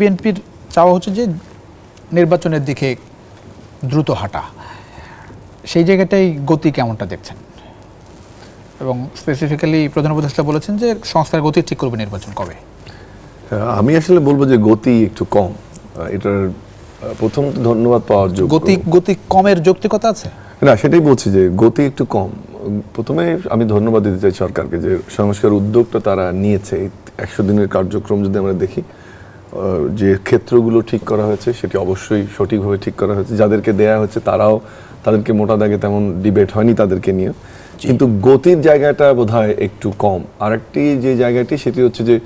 বিএনপির চাওয়া হচ্ছে যে নির্বাচনের দিকে দ্রুত হাঁটা। সেই জায়গাটাই গতি কেমনটা দেখছেন? এবং স্পেসিফিক্যালি প্রধান উপদেষ্টা বলেছেন যে সংস্থার গতি ঠিক করবে নির্বাচন কবে? হ্যাঁ, আমি আসলে বলব যে গতি একটু কম। এটার প্রথম ধন্যবাদ পাওয়ার যোগ্য। গতি গতি কমের যৌক্তিকতা আছে? না সেটাই বলছি যে গতি একটু কম। প্রথমে আমি ধন্যবাদ দিতে চাই সরকারকে যে সংস্কার উদ্যোগটা তারা নিয়েছে। একশো দিনের কার্যক্রম যদি আমরা দেখি যে ক্ষেত্রগুলো ঠিক করা হয়েছে সেটি অবশ্যই সঠিকভাবে ঠিক করা হয়েছে। যাদেরকে দেয়া হচ্ছে তারাও তাদেরকে মোটা দাগে তেমন ডিবেট হয়নি তাদেরকে নিয়ে। কিন্তু গতির জায়গাটা বোধহয় একটু কম। আরেকটি যে জায়গাটি সেটি হচ্ছে যে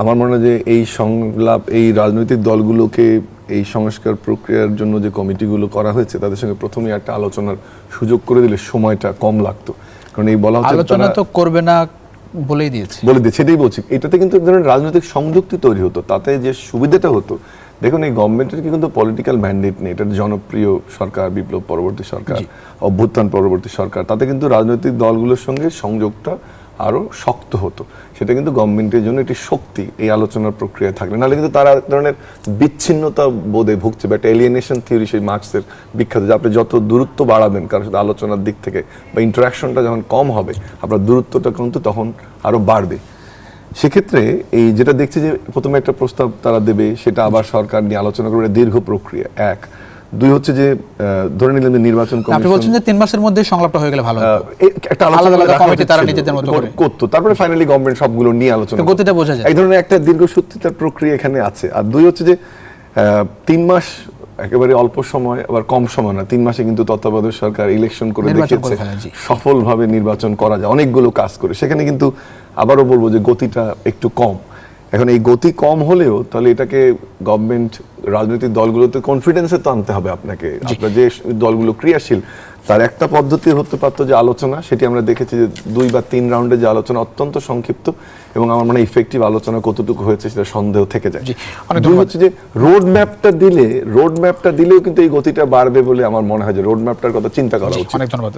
আমার মনে হয় যে এই সংলাপ এই রাজনৈতিক দলগুলোকে এই সংস্কার প্রক্রিয়ার জন্য যে কমিটিগুলো করা হয়েছে তাদের সঙ্গে প্রথমেই একটা আলোচনার সুযোগ করে দিলে সময়টা কম লাগতো। কারণ এই বলা হচ্ছে আলোচনা তো করবে না বলেই দিয়েছে। বলে দিয়ে সেটাই বলছি। এটাতে কিন্তু এক ধরনের রাজনৈতিক সংযুক্তি তৈরি হতো তাতে যে সুবিধাটা হতো। দেখুন এই গভর্নমেন্টের কিন্তু পলিটিক্যাল ম্যান্ডেট নেই এটা জনপ্রিয় সরকার বিপ্লব পরবর্তী সরকার অভ্যুত্থান পরবর্তী সরকার তাতে কিন্তু রাজনৈতিক দলগুলোর সঙ্গে সংযোগটা আরও শক্ত হতো। সেটা কিন্তু গভর্নমেন্টের জন্য একটি শক্তি এই আলোচনার প্রক্রিয়ায় থাকলে। নাহলে কিন্তু তারা এক ধরনের বিচ্ছিন্নতা বোধে ভুগছে বা একটা এলিয়েনেশন থিওরি সেই মার্কসের বিখ্যাত যে আপনি যত দূরত্ব বাড়াবেন কারোর সাথে আলোচনার দিক থেকে বা ইন্টারাকশনটা যখন কম হবে, আপনার দূরত্বটা কিন্তু তখন আরও বাড়বে। সেক্ষেত্রে এই যেটা দেখছি যে প্রথমে একটা প্রস্তাব তারা দেবে, সেটা আবার সরকার নিয়ে আলোচনা করবে দীর্ঘ প্রক্রিয়া। এক দুই হচ্ছে যে ধরে নিলেন যে নির্বাচন কমিশন আপনি বলছেন যে তিন মাসের মধ্যে সংলাপটা হয়ে গেলে ভালো। একটা আলাদা আলাদা কমিটি তারা। নিজেদের মতো করে। করতো তারপরে ফাইনালি গভর্নমেন্ট সবগুলো নিয়ে আলোচনা তো গতিটা বোঝা যায়। এই ধরনের একটা দীর্ঘসূত্রিতার প্রক্রিয়া এখানে আছে আর দুই হচ্ছে যে আহ, তিন মাস একেবারে অল্প সময় আবার কম সময় না তিন মাসে কিন্তু তত্ত্বাবধায়ক সরকার ইলেকশন করে দেখিয়েছে সফলভাবে নির্বাচন করা যায় অনেকগুলো কাজ করে সেখানে কিন্তু আবারও বলব যে গতিটা একটু কম এখন এই গতি কম হলেও তাহলে এটাকে গভর্নমেন্ট রাজনৈতিক দলগুলোতে কনফিডেন্সে তো আনতে হবে আপনাকে। আপনার যে দলগুলো ক্রিয়াশীল তার একটা পদ্ধতি হতে পারতো যে আলোচনা সেটি আমরা দেখেছি যে দুই বা তিন রাউন্ডে যে আলোচনা অত্যন্ত সংক্ষিপ্ত এবং আমার মনে ইফেক্টিভ আলোচনা কতটুকু হয়েছে সেটা সন্দেহ থেকে যায়। দুই হচ্ছে যে রোড ম্যাপটা দিলে রোড ম্যাপটা দিলেও কিন্তু এই গতিটা বাড়বে বলে আমার মনে হয় যে রোড ম্যাপটার কথা চিন্তা করা উচিত। অনেক ধন্যবাদ।